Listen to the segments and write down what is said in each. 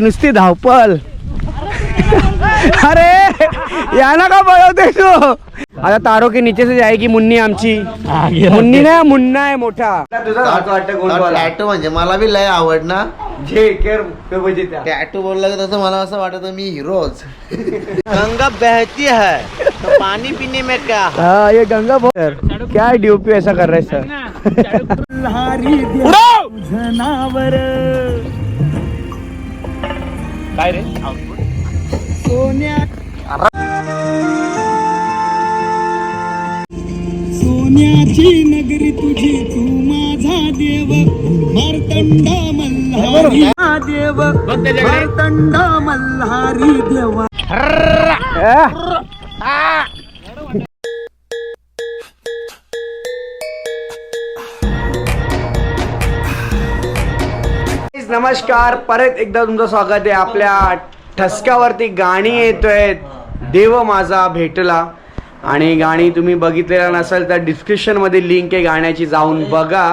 नुसती धावपल अरे याना का पळवते तू? आता तारो के नीचे से जाएगी मुन्नी आमची. मुन्नी ना मुन्ना आहे मोठा. टॅटू म्हणजे मला बी लय आवड ना. जे त्या. टॅटू बोलला तसं मला असं वाटत मी हिरोच. गंगा बहती है तो पानी पीने में क्या? हाँ ये गंगा सर क्या डीओपी ऐसा कर रहे सर? काय रे? सोन्याची नगरी तुझी तू माझा देव. मार्तंडा मल्हारी देव. मार्तंडा मल्हारी देवा. नमस्कार परत एकदा तुमचं स्वागत आहे आपल्या ठसक्यावरती गाणी येतोय देव माझा भेटला. आणि गाणी तुम्ही बघितलेलं नसेल तर डिस्क्रिप्शनमध्ये लिंक आहे गाण्याची जाऊन बघा.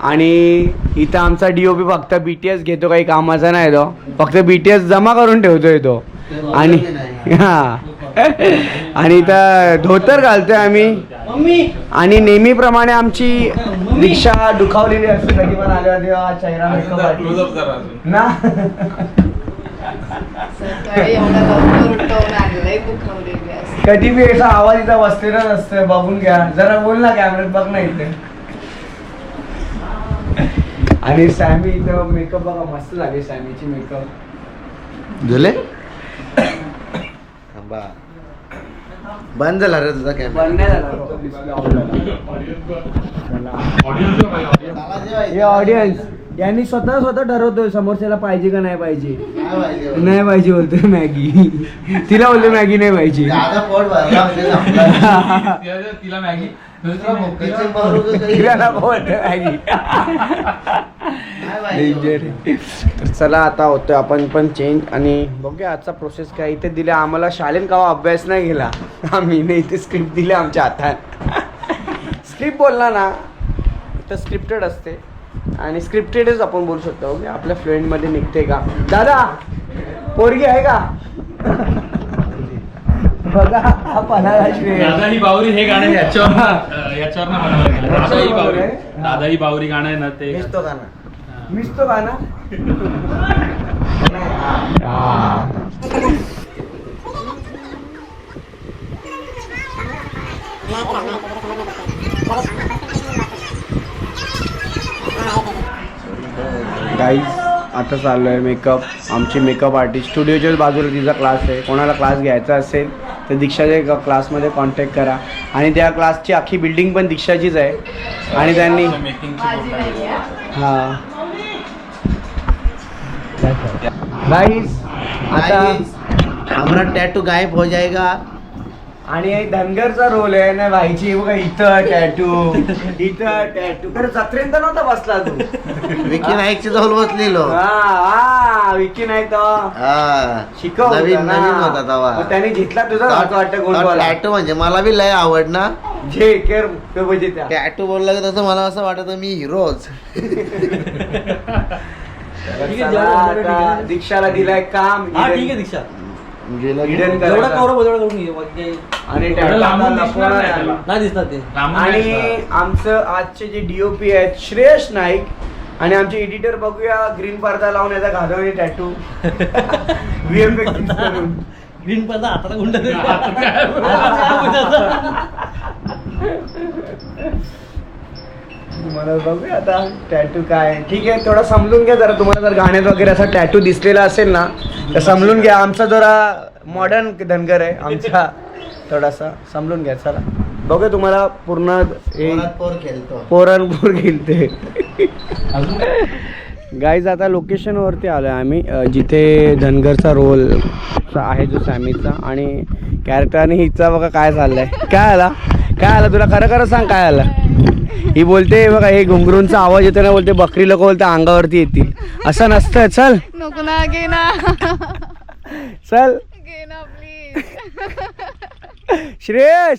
आणि इथं आमचा डी ओ पी फक्त बी टी एस घेतो काही कामाचा नाही तो. फक्त बी टी एस जमा करून ठेवतोय तो. आणि हा. आणि इथं धोतर घालतोय आम्ही. आणि नेहमीप्रमाणे आमची दीक्षा दुखावलेली असते. कधी पण आल्या तेव्हा चेहरा makeup आधी. ना? सकाळी एवढा लवकर उठवून आणलंय दुखावलेली असते. कधी बी असा आवाज इथं बसलेला नसतोय बघून घ्या. जरा बोल ना कॅमेऱ्यात बघ ना इथे. आणि सॅमी इथं मेकअप बघा मस्त झाली सॅमीची मेकअप झाले? थांबा. बंद झाला रे तुझा कॅमेरा बंद नाही झाला. हे ऑडियन्स यांनी स्वतः स्वतः ठरवतोय समोरच्याला पाहिजे का नाही पाहिजे. नाही पाहिजे बोलतोय. मॅगी. तिला बोलतो मॅगी नाही पाहिजे. दादा पोट भरला म्हणजे संपला. तिला मॅगी. तर चला आता होतोय आपण पण चेंज आणि बघूया आजचा प्रोसेस काय. इथे दिल्या आम्हाला शाळेत कावा अभ्यास नाही गेला आम्ही नाही इथे स्क्रिप्ट दिली आमच्या हातात. स्क्रिप्ट बोलला ना तर स्क्रिप्टेड असते. आणि स्क्रिप्टेडच आपण बोलू शकतो. ओके आपल्या फ्लुएंटमध्ये निघते का. दादा पोरगी आहे का? बघा हा पणाला श्रेय. दादा ही बावरी हे गाणं याच्यावर अं, याच्यावर ना बनवलं गेलं. दादा ही बावरी. दादा ही. बावरी गाणं आहे ना ते. दिसतो का ना मिस तो गाना गाईज आता चालू आहे मेकअप आमची मेकअप आर्टिस्ट स्टुडिओच्या बाजूला तिचा क्लास आहे. कोणाला क्लास घ्यायचा असेल तर दीक्षाच्या क्लासमध्ये कॉन्टॅक्ट करा. आणि त्या क्लासची अख्खी बिल्डिंग पण दीक्षाचीच आहे. आणि त्यांनी हाँ. गाइस आता हमारा टैटू गायब हो जाएगा आणि धनगरचा रोल आहे ना भाईची बघा इथं टॅटू इथं टॅटू खरं जत्रेंत नव्हता बसला तू. विकी नाईकची जवळ बसलेलो. हा हा विकी हा शिकव नवीन नवीन होता मग त्याने घेतला तुझा वाटतं टॅटू म्हणजे मला बी लय आवड ना. जे केर तो बजे त्या. टॅटू बोलला की तसं मला असं वाटत मी हिरोच. दीक्षाला दिलाय काम. हा ठीक आहे दीक्षा. गेला Hidden जेवढा करायचा. कवर बदल करून घे बाकी काही आणि लांबून आता दिसणार नाही. नाही दिसतात ते. लांबून आणि. आमचं आजचे जे डीओपी आहेत श्रेयश नाईक आणि आमचे एडिटर बघूया ग्रीन पडदा लावून याचा घालवणे टॅटू करून ग्रीन पडदा हाताला गुंड मला बघूया आता टॅटू काय आहे. ठीक आहे थोडं समजून घ्या जरा. तुम्हाला जर गाण्यात वगैरे असा टॅटू दिसलेला असेल ना तर समजून घ्या. आमचा जरा मॉडर्न धनगर आहे. आमचा थोडासा समजून घ्या चला. बघूया तुम्हाला पूर्ण पोर खेळतो. पोरणपूर गेलते गाईज आता लोकेशनवरती आलो आहे आम्ही. जिथे धनगरचा रोल आहे जो सॅमीचा आणि कॅरेक्टर आणि हिचा बघा काय चाललंय. काय आला? काय आला? तुला खरं खरं सांग काय आला? ही बोलते बघा हे घुंगरूंचा आवाज येतो ना बोलते बकरी लोक बोलते अंगावरती येतील. असं नसतं चल. नको ना घे ना. चल. घे ना प्लीज श्रेयश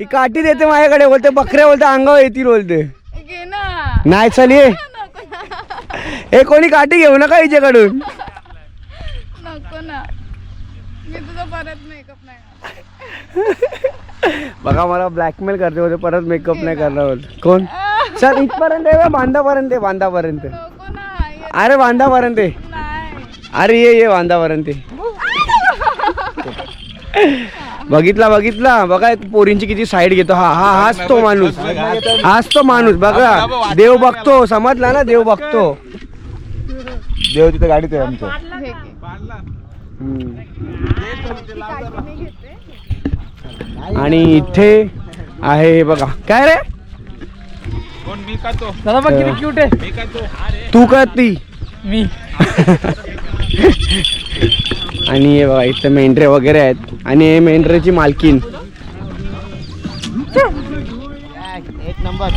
ही काठी देते माझ्याकडे बोलते बकऱ्या बोलते अंगावर येतील बोलते. घे ना. नाही चल ये. हे कोणी काठी घेऊ नका हिच्याकडून. नको ना. मी तुझा परत मेकअप नाही बघा मला ब्लॅकमेल करते होते परत मेकअप नाही करणार होते. कोण? सर इथपर्यंत आहे बांधापर्यंत बांधापर्यंत. अरे बांधापर्यंत अरे ये ये बांधापर्यंत. बघितला बघितला. बघा एक पोरींची किती साईड घेतो. हा हा हाच तो माणूस. हाच तो माणूस. बघा देव बघतो. समजला ना देव बघतो. देव तिथे गाडीत आहे आमच्या हे घे. हम्म. ती काठी मी घेते आणि इथे आहे हे बघा. काय रे? दादा बघ किती क्यूट आहे. तू? का ती? मी. आणि हे बघा इथे मेंढरे वगैरे आहेत. आणि हे मेंढरेची मालकीन. एक नंबर.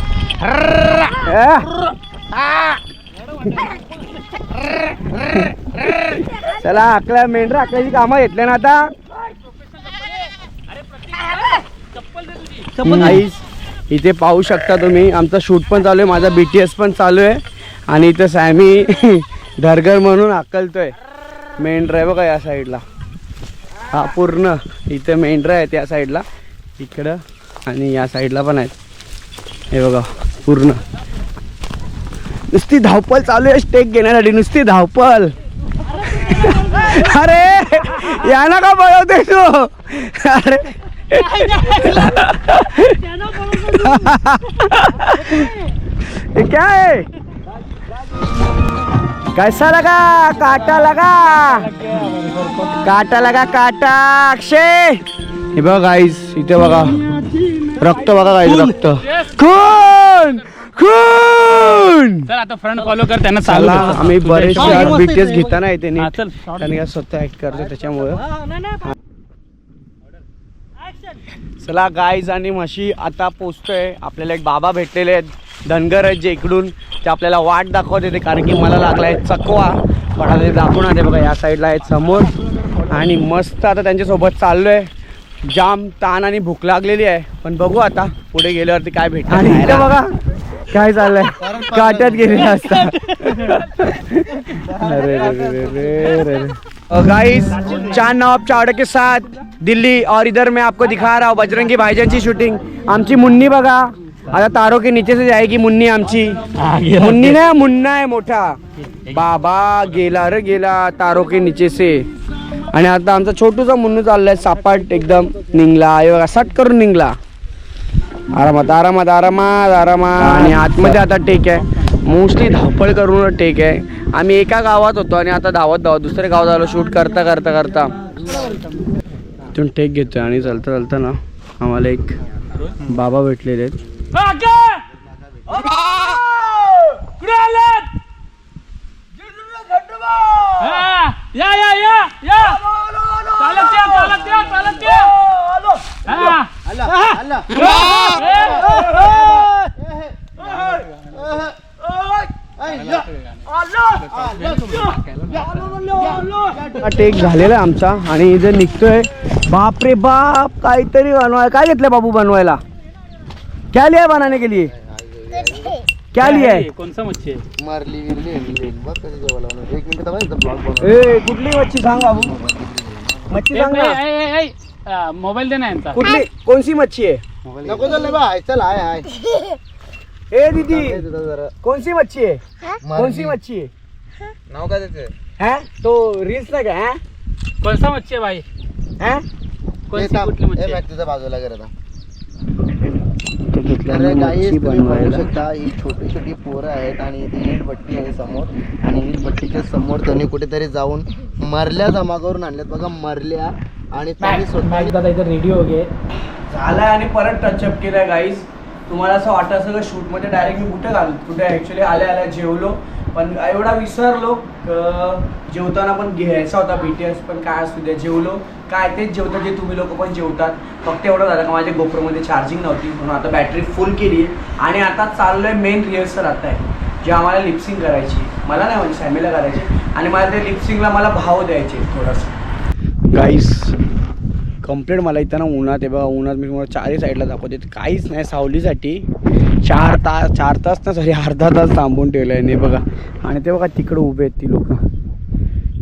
चला आकल्या मेंढरा आकल्याची कामं घेतले ना आता. आईस इथे पाहू शकता तुम्ही आमचा शूट पण चालू आहे माझा बी टी एस पण चालू आहे. आणि इथं सॅमी धरगर म्हणून हाकलतोय मेंढरा आहे बघा या साईडला हा पूर्ण इथे मेंढरा आहे त्या साईडला इकडं आणि या साईडला पण आहेत. हे बघा पूर्ण. नुसती धावपळ चालू आहे स्टेक घेण्यासाठी नुसती धावपळ. अरे याना का पळवते तू. अरे ये क्या है? कैसा लगा? काटा लगा? काटा लगा काटा अक्षय! हे बघा गाईस इथे बघा. रक्त बघा गाईस रक्त. खून खून चल आता फ्रंट फॉलो कर त्यांना चालू चला दे. आम्ही मस्त बीटीएस इथे. घेता नाही येते त्यांनी काय स्वतः ऍक्ट करतो त्याच्यामुळं. चला गाईज आणि म्हशी आता पोचतोय. आपल्याला एक बाबा भेटलेले आहेत धनगर आहेत जे इकडून. ते आपल्याला वाट दाखवत येते कारण की मला लागलाय चकवा. पण आता ते दाखवून आले बघा या साईडला आहेत समोर. आणि मस्त आता त्यांच्यासोबत चाललोय. जाम ताण आणि भूक लागलेली आहे. पण बघू आता पुढे गेल्यावरती काय भेट आणि इथं बघा काय चाललंय? काट्यात गेलेले असतात. अरे रे रे रे रे रे गाइस चांद नवाब चावड़े के साथ. दिल्ली और इधर मैं आपको दिखा रहा हूँ बजरंगी भाईजानची शूटिंग आमची मुन्नी बघा। आता तारो के नीचे से जाएगी मुन्नी आमची। मुन्नी ना मुन्ना आहे मोठा। बाबा गेला रे गेला तारो के नीचे से। आणि आता आमचा छोटूचा मुन्नू चाललाय सापाट एकदम निघला बघा सट करून निघला आरामात आरामात आरामात आरामात. आणि आतमध्ये आता टेक आहे. मोस्टली धावपळ करून टेक आहे. आम्ही एका गावात होतो आणि आता धावत धावत दुसऱ्या गावात आलो शूट करता करता करता. तिथून टेक घेतोय आणि चालता चालता ना आम्हाला एक बाबा भेटलेले आहेत हा, या या या या चालत या चालत या चालत या हा. टेक झालेला आहे आमचा आणि इथे निघतोय. बाप रे बाप काहीतरी बनवाय काय घेतलं बाबू बनवायला? क्या लिया बनाने के लिए. क्या लिया है कोणचा मच्छी मारली. एक मिनिट ए कुठली मच्छी सांग बाबू. मच्छी सांग ना. मोबाईल दे ना यांचा. कुठली कोणसी मच्छी आहे? नको चल चल हाय हाय. ए दीदी कौन सी मच्छी है? कौन सी मच्छी है? नाव काय त्याचं? हैं? तो रील्स ना क्या हैं? कोणता मच्छी आहे भाई हैं? कोणती कुठली मच्छी आहे? तुझ्या बाजूला करत तर काही बनवायला. शकता ही छोटी छोटी पोरं आहेत आणि इथे आहे समोर. आणि समोर त्यांनी कुठेतरी जाऊन मरल्या जमा करून आणल्यात. बघा मरल्या आणि त्यांनी स्वतः हो झालाय आणि परत टचअप केलाय गाईज तुम्हाला असं वाटत असं शूटमध्ये डायरेक्ट मी कुठे घालू? कुठे ॲक्च्युली आल्या आल्या जेवलो? पण एवढा विसरलो जेवताना पण घ्यायचा होता बी टी एस पण काय असू द्या जेवलो. काय तेच जेवतात जे तुम्ही लोक पण जेवतात. फक्त एवढं झालं का माझ्या गोप्रोमध्ये चार्जिंग नव्हती म्हणून आता बॅटरी फुल केली आणि आता चाललोय मेन रिहर्सल आता आहे जे आम्हाला लिप्सिंग करायची मला नाही म्हणजे सॅमीला करायची आणि मला ते लिप्सिंगला मला भाव द्यायचे थोडासा. गाईस कंप्लेंट मला इथं ना उन्हात आहे बघा उन्हात मी तुम्हाला चारही साईडला दाखवते. काहीच नाही सावलीसाठी चार तास चार तास ना सॉरी अर्धा तास थांबून ठेवलं आहे नाही बघा. आणि ते बघा तिकडं उभे आहेत ती लोक.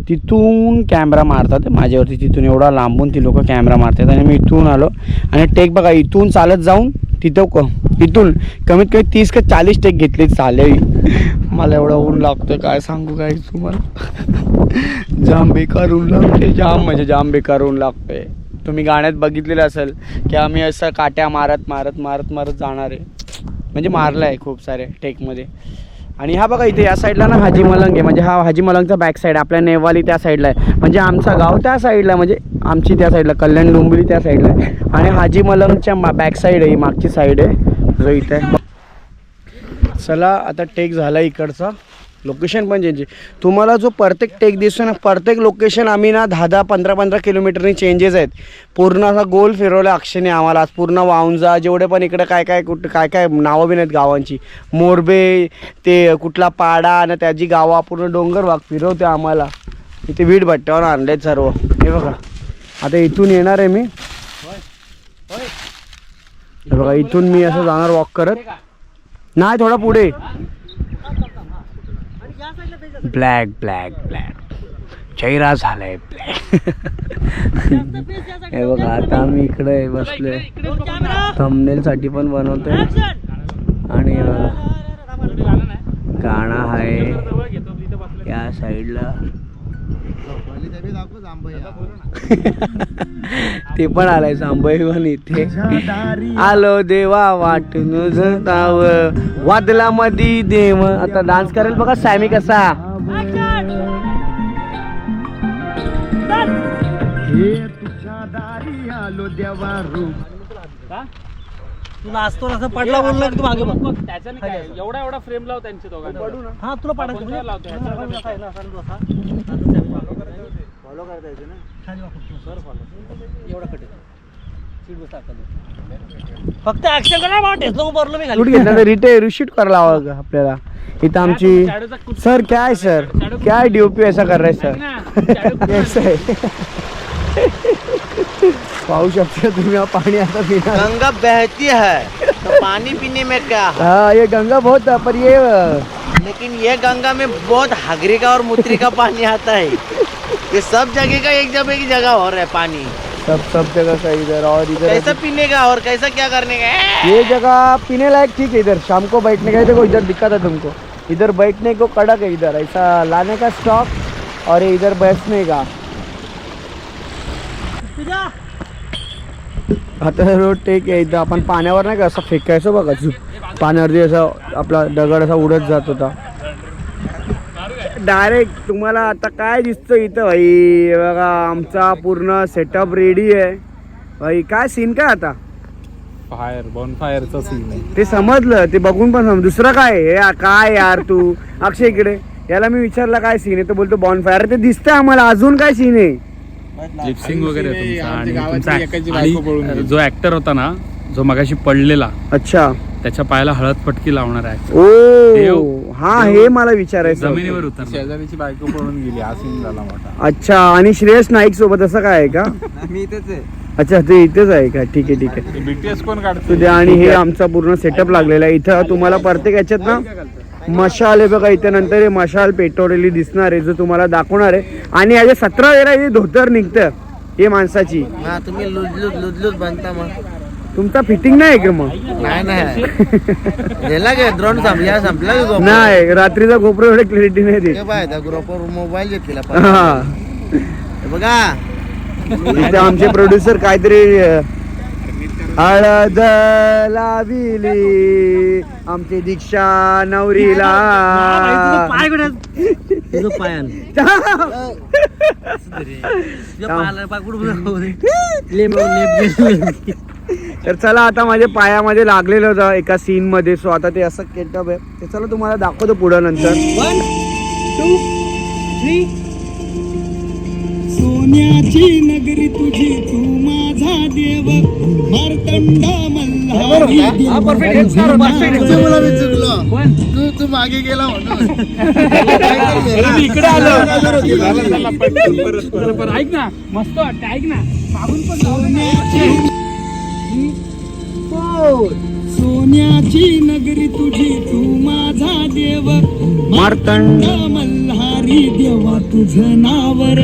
तिथून कॅमेरा मारतात माझ्यावरती तिथून एवढा लांबून ती लोक कॅमेरा मारतात. आणि मी इथून आलो आणि टेक बघा इथून चालत जाऊन तिथं क इथून कमीत कमी तीस का चाळीस टेक घेतली चाले मला एवढं ऊन लागतं काय सांगू काय तुम्हाला? जाम बेकार ऊन लागते जाम म्हणजे जाम बेकार ऊन लागते तुम्ही गाण्यात बघितलेलं असेल की आम्ही असं काट्या मारत मारत मारत मारत जाणार आहे. म्हणजे मारलं आहे खूप सारे टेकमध्ये आणि हा बघा इथे या साईडला ना हाजी मलंग आहे. म्हणजे हा हाजी मलंगचा बॅक साईड आपल्या नेवाली त्या साईडला आहे. म्हणजे आमचा गाव त्या साईडला म्हणजे आमची त्या साईडला कल्याण डोंबिवली त्या साईडला आहे. आणि हाजी मलंगच्या बॅक साईड आहे ही मागची साईड आहे. जो इथे चला आता टेक झाला इकडचा. लोकेशन पण चेंज तुम्हाला जो प्रत्येक टेक दिसतो ना प्रत्येक लोकेशन आम्ही ना दहा दहा पंधरा पंधरा किलोमीटरनी चेंजेस आहेत. पूर्ण असा गोल फिरवला अक्षयने आम्हाला. आज पूर्ण वाऊंजा जेवढे पण इकडे काय काय कुठं काय काय नावं बी नाहीत गावांची. मोरबे ते कुठला पाडा आणि त्याची गावा पूर्ण डोंगर भाग फिरवते आम्हाला. इथे वीट भट्ट्यावर आणलेत सर्व. हे बघा. आता इथून येणार आहे मी. बघा इथून मी असं जाणार वॉक करत. नाही थोडा पुढे. Black black black. चेहरा झालाय ब्लॅक. हे बघा आता आम्ही इकडे बसलोय. थंबनेल साठी पण बनवतोय. आणि गाणं आहे. या साईडला ते पण आलाय सांबई पण इथे. आलो देवा वाटून झताव वादला मधी देव. आता डान्स करेल बघा सॅमी कसा? तुला असतो असं पडला बोलला की तू मागे बघ. त्याच्याने काय एवढा एवढा फ्रेम लाव त्यांच्या दोघांना. हा तुला पाडायचं आपण म्हणजे लावतो ह्याच्यावर एवढा कट फक्त ऍक्शन करा मी खाली. घेतला रिटे रिशूट करायला हवं आपल्याला. इथं आमची सर क्या है सर क्या है डीओपी ऐसा कर रहे सर? ना पाहू शकता तुम्ही हा पाणी आता पिणार. गंगा बहती है तो पानी पीने में क्या है? हाँ ये गंगा बहुत पर ये अ, लेकिन ये गंगा में बहुत हगरी का और मूत्री का पानी आता है। ये सब जगह का एक जगह की जगह हो रहा है पानी। सब सब जगह का इधर और इधर कैसा पीने का और कैसा क्या करने का? ये जगह पीने लायक ठीक है इधर। शाम को बैठने का देखो इधर दिक्कत है तुमको। इधर बैठने को कड़क है इधर। ऐसा लाने का स्टॉक और ये इधर बैठने का। आता रोड टेक आहे इथं आपण पाण्यावर नाही का असं फेकायचो बघा पाण्यावरती असं आपला दगड असा उडत जात होता। डायरेक्ट तुम्हाला आता काय दिसतं इथं? भाई बघा आमचा पूर्ण सेटअप रेडी आहे. भाई काय सीन काय आता? फायर बॉन फायरचा सीन आहे. ते समजलं ते बघून पण समज दुसरं काय? आहे? हे काय यार तू? अक्षय इकडे. याला मी विचारलं काय सीन आहे? तो बोलतो बॉन फायर ते दिसतंय आम्हाला. अजून काय सीन आहे? लिपसिंग वगैरे तुमचा. आणि तुमचा आणि जो ऍक्टर होता ना जो मगाशी पडलेला अच्छा. त्याच्या पायाला हळद पटकी लावणार आहे. ओ देव- हा हे मला विचारायचं होतं. जमिनीवर उतर शेजारीची बायको पळून गेली हा सीन झाला मोठा. अच्छा आणि श्रेयस नाईक सोबत असं काय आहे का? मी इथेच आहे. अच्छा ते इथेच आहे का? ठीक आहे ठीक आहे. बीटीएस कोण काढतो? तुझे आणि हे आमचा पूर्ण सेटअप लागलेला आहे. इथं तुम्हाला प्रत्येक याच्यात ना मशाल आहे बघा इथे नंतर हे मशाल पेटवलेली दिसणार आहे जो तुम्हाला दाखवणार आहे. आणि याचे सतरा वेळा हे धोतर निघतं हे माणसाची. हा तुम्ही लुजलूज लुजलूज बनता मग. तुमचा फिटिंग नाही आहे का मग? नाही नाही. गेला काय द्रोण संपला संपला का? नाही रात्रीचा गोप्रो एवढे क्लॅरिटी नाही देत. त्या ग्रुपवर मोबाईल घेतलेला हा. हे बघा. इथे आमचे प्रोड्युसर काहीतरी अ, हळद लाविली. आमची दीक्षा नवरीला. पाय कुठे तुझं पायान तर चला आता माझ्या पायामध्ये लागलेलं होतं एका सीन मध्ये. सो आता ते असं केटअप आहे. ते चला तुम्हाला दाखवतो पुढं नंतर. सोन्याची नगरी तुझी तू माझा देव. मार्तंडा तू तू मागे गेला म्हणून इकडे आलो. ऐक ना. मस्त वाटतं ऐक ना. मागून पण. सोन्याची नगरी तुझी तू माझा देव. मार्तंड. मल्हारी देवा तुझं नावर.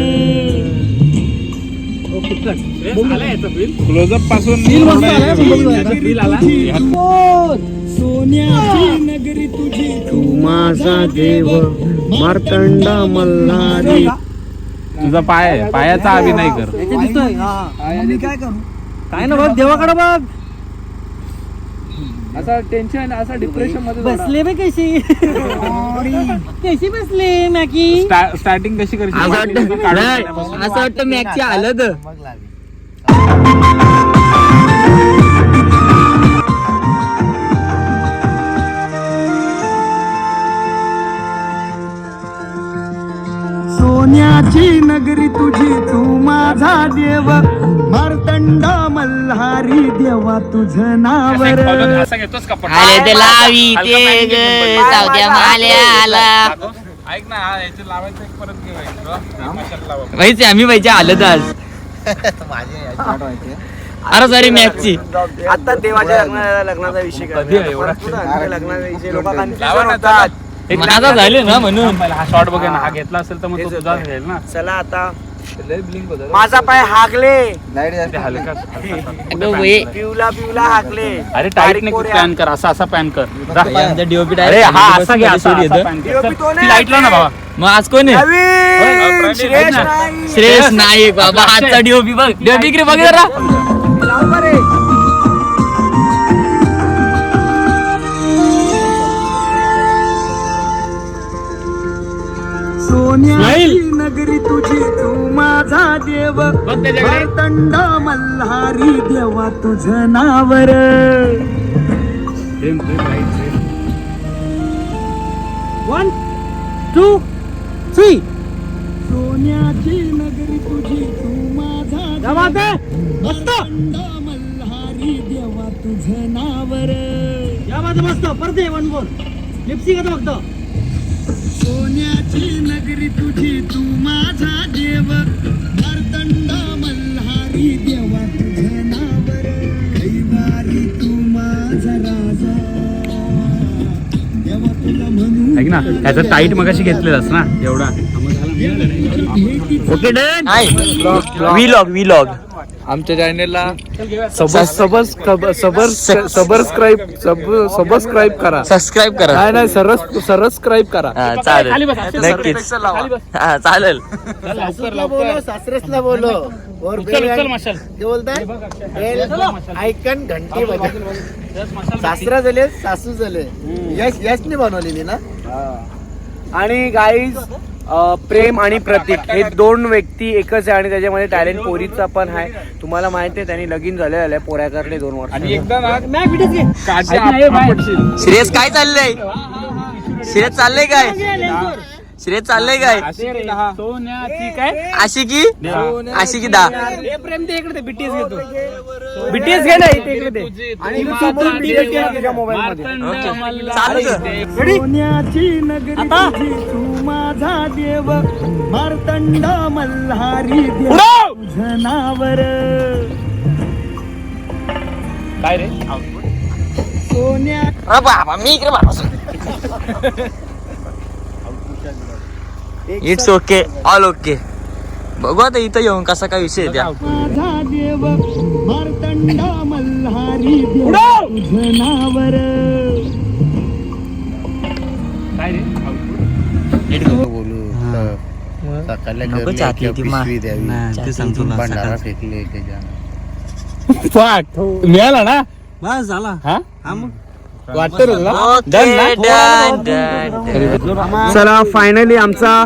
क्लोजअपपासून सोन्याची नगरी तुझी तू माझा देव. मार्तंड मल्हारी. तुझा पाय पायाचा अभिनय कर. हा. काय करू? काय ना बघ देवाकडे बघ. असा टेन्शन असा डिप्रेशनमध्ये बसले बे कशी? कशी बसले मॅकी स्टार्टिंग कशी करशील असं वाटतं मॅचची हालत सोन्याची नगरी तुझी तू माझा देव मार्तंड मल्हारी देवा तुझं नावर ते लावी ते पॅनिक ग, एकदम बरं. सावत्या माल्याला. दाखव. ऐक ना हा याचे लावायचं एक परत घे बाई. मशाल लावा. माहिती आम्ही पाहिजे आलं आज अरे सॉरी मॅचची आता देवाच्या लग्नाचा लग्नाचा विषय? लग्नाचा विषय लोक एक माझा झाले ना म्हणून. पहिला हा बघा ना हा. घेतला असेल तर मग तो तुझा राहील ना. चला आता. माझा पाय हागले ते हलका हलका अगं वे. पिवला पिवला हागले अरे टाईट नाही पॅन कर असा असा पॅन कर. जा. डीओपी अरे हा असा घे. DOP तो नाही लाइट लाव ना बाबा. मग आज कोण आहे? नवीन! प्रवीण, श्रेयस. नाईक. श्रेयस नाईक बाबा आजचा डीओपी बघ. डीओपी बघ जरा. लाव. सोन्याची नगरी तुझी तू माझा देव. मार्तंड मल्हारी देवा तुझं नावर. वन टू थ्री सोन्याची नगरी तुझी तू माझा मस्त. मल्हारी देवा तुझं नावर. या बाजू मस्त. परत वन फोर लिप्सी का फक्त. सोन्याची नगरी तुझी तू माझा देव. मार्तंड मल्हारी देवा तुझं नावर. कैवारी तू माझा राजा. देवा तुला म्हणू ऐक ना ह्याचा टाईट मगाशी घेतलेलास ना एवढा. ओके डन व्लॉग व्लॉग आमच्या चॅनेलला सबस्क्राईब सबस्क्राईब सबस्क्राईब करा. सबस्क्राईब करा. नाही नाही सरस सबस्क्राईब करा. हा, चालेल. नक्कीच. हा चालेल. बोलो सासरेसला बोलो और उचल उचल मशाल. काय बोलताय? बेल आयकन घंटी बजा. सासरा झाले सासू झाले यश यशने बनवलेली ना? आणि गाईज प्रेम आणि प्रतीक हे दोन व्यक्ती एकच आहे आणि त्याच्यामध्ये टॅलेंट पोरीचा पण आहे. तुम्हाला माहिती आहे त्यांनी लगीन झाले झाले पोऱ्या करले दोन वर्ष. आणि एकदा ना श्रेयस काय चाललंय? श्रेयस चाललंय काय? श्रेयस चाललंय काय? सोन्याची काय? आशिकी आशिकी दा. प्रेम ते इकडे बीटीएस घेतो बीटीएस घे ना इथे इकडे ते. आणि BTS घे तुझ्या मोबाईल मध्ये. चालू सोन्याची नगरी तुझी तू माझा देव. मार्तंड मल्हारी देवा. तुझं नावर. काय रे? सोन्या बाबा मी इकडे बाबा इट्स ओके ऑल ओके बघू आता इथं येऊन कसा काय विषय आहे त्या. माझा देव मार्तंड मल्हारी देवा तुझं नावर. काय रे? नको चाकली ती मा. चाकली ती. भंडारा फेकले त्याच्या मिळाला ना? बस झाला. हा? हा मग? वाटतं चला फायनली आमचा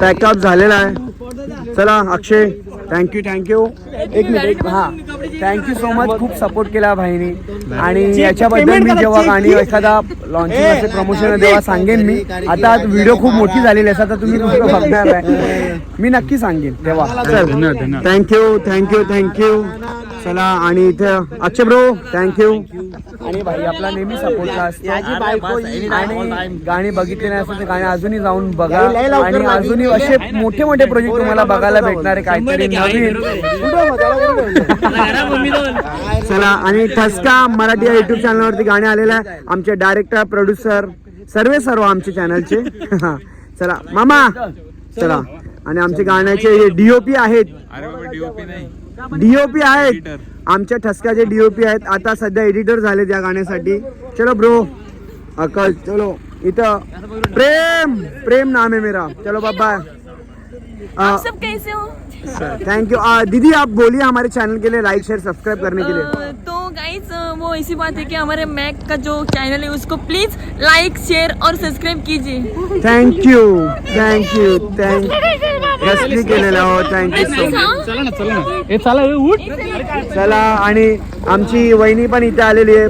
पॅकअप झालेला आहे. चला Akshay thank you thank you एक मिनिट हा. थँक्यू सो मच खूप सपोर्ट केला भाईनी. आणि याच्याबद्दल मी जेव्हा गाणी एखादा लॉन्चिंग असे प्रमोशन तेव्हा सांगेन मी. आता व्हिडिओ खूप मोठी झालेली आहे आता तुम्ही दुसरं बघणार आहे. मी नक्की सांगेन तेव्हा. चल. धन्यवाद धन्यवाद. थँक्यू थँक्यू थँक्यू चला आणि इथे अक्षय ब्रो थँक्यू आणि भाई आपला नेहमी सपोर्टचा असतो. आणि गाणी बघितले नाही असेल तर गाणी अजूनही जाऊन बघा. आणि अजूनही असे मोठे मोठे प्रोजेक्ट तुम्हाला बघायला भेटणार आहे काहीतरी नवीन. चला आणि ठसका मराठी या युट्यूब चॅनलवरती गाणे आलेलं आहे. आमचे डायरेक्टर प्रोड्युसर सर्व सर्व आमचे चॅनलचे चला मामा. चला. आणि आमचे गाण्याचे डीओपी आहेत. डीओपी आहेत. आमच्या ठसक्याचे डीओपी आहेत आता सध्या एडिटर झालेत या गाण्यासाठी. चलो ब्रो अकल चलो. इथं. प्रेम. प्रेम नाम है मेरा. चलो बाबा सब कैसे हो? थैंक यू दीदी आप बोलिए हमारे चैनल के लिए लाइक शेयर सब्सक्राइब करने के लिए. तो गाइस वो ऐसी बात है कि हमारे मैक का जो चैनल है उसको प्लीज लाइक शेयर और सब्सक्राइब कीजिए। Thank you thank you thank केलेला हो थँक्यू सो मच चला उठ. चला आणि आमची वहिनी पण इथे आलेली आहे.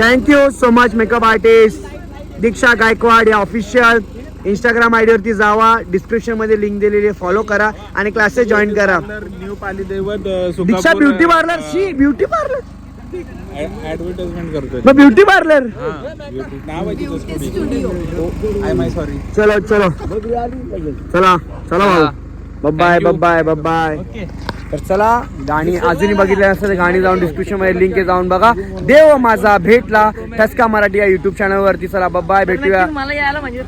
Thank you so much makeup artist Diksha Gaikwad या ऑफिशियल इंस्टाग्राम आयडी वरती जावा डिस्क्रिप्शनमध्ये लिंक दिलेली आहे फॉलो करा आणि क्लासेस जॉईन करा. न्यू पाली दैवत Diksha beauty parlour she beauty parlour advertisement करतोय. मग ब्युटी पार्लर नाव आहे तिचं स्टुडिओ आय माय सॉरी चलो चलो. चला चला भाऊ. बाय बाय बाय तर चला गाणी अजूनही बघितले नसेल गाणी जाऊन डिस्क्रिप्शनमध्ये लिंक जाऊन बघा. देव माझा भेटला. ठसका मराठी या युट्यूब चॅनल वरती चला बाय भेटूया. मला यायला म्हणजे